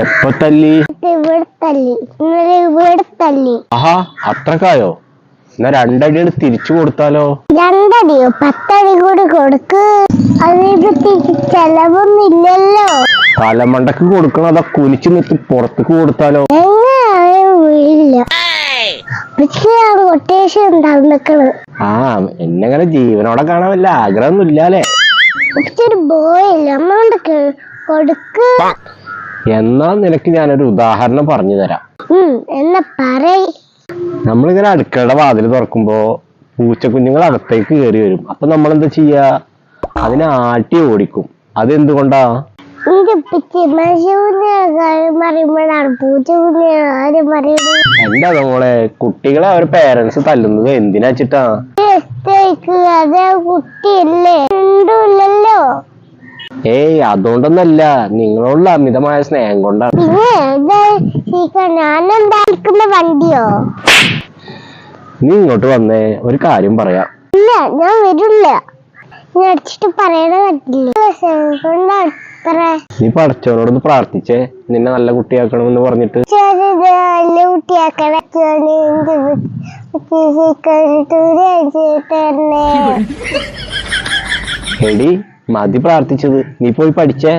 എപ്പോ തല്ലി? ആഹാ അത്രക്കായോ? എന്നാ രണ്ടടിയാണ് തിരിച്ചു കൊടുത്താലോ? രണ്ടടിയോ? പത്തടി കൂടി കൊടുക്ക്. ചെലവൊന്നുമില്ലല്ലോ. തലമണ്ടക്ക് കൊടുക്കണം അതാ കുനിച്ചു നിർത്തി പുറത്തേക്ക് കൊടുത്താലോ? ആ എന്നെങ്ങനെ ജീവനോടെ കാണാൻ വല്ല ആഗ്രഹമൊന്നും ഇല്ലാലേ ഒരു ബോയില്ല അമ്മോണ്ട് കൊടുക്ക്. എന്നാ നിനക്ക് ഞാനൊരു ഉദാഹരണം പറഞ്ഞു തരാം. എന്നാ പറയ്. നമ്മളിങ്ങനെ അടുക്കളയുടെ വാതിൽ തുറക്കുമ്പോ പൂച്ചക്കുഞ്ഞുങ്ങൾ അകത്തേക്ക് കയറി വരും. അപ്പൊ നമ്മൾ എന്താ ചെയ്യാ? അതിനെ ആട്ടി ഓടിക്കും. അതെന്തുകൊണ്ടാ? പിച്ചി പറയുമ്പോഴാണ് പൂച്ച ആരും പറയുന്നത്. എന്റെ മോളെ? കുട്ടികളെ അവർ പേരൻസ് തല്ലുന്നത് എന്തിനാ ഉണ്ടല്ലോ ഏയ് അതുകൊണ്ടൊന്നല്ല. നിങ്ങളോടുള്ള അമിതമായ സ്നേഹം കൊണ്ടാണ്. വണ്ടിയോ? നീ ഇങ്ങോട്ട് വന്നേ. ഒരു കാര്യം പറയാം. ഞാൻ വരില്ല. നീ പഠിച്ചവനോടൊന്ന് പ്രാർത്ഥിച്ചേ. നിന്നെ നല്ല കുട്ടിയാക്കണമെന്ന് പറഞ്ഞിട്ട്. എടി മതി പ്രാർത്ഥിച്ചത്. നീ പോയി പഠിച്ചേ.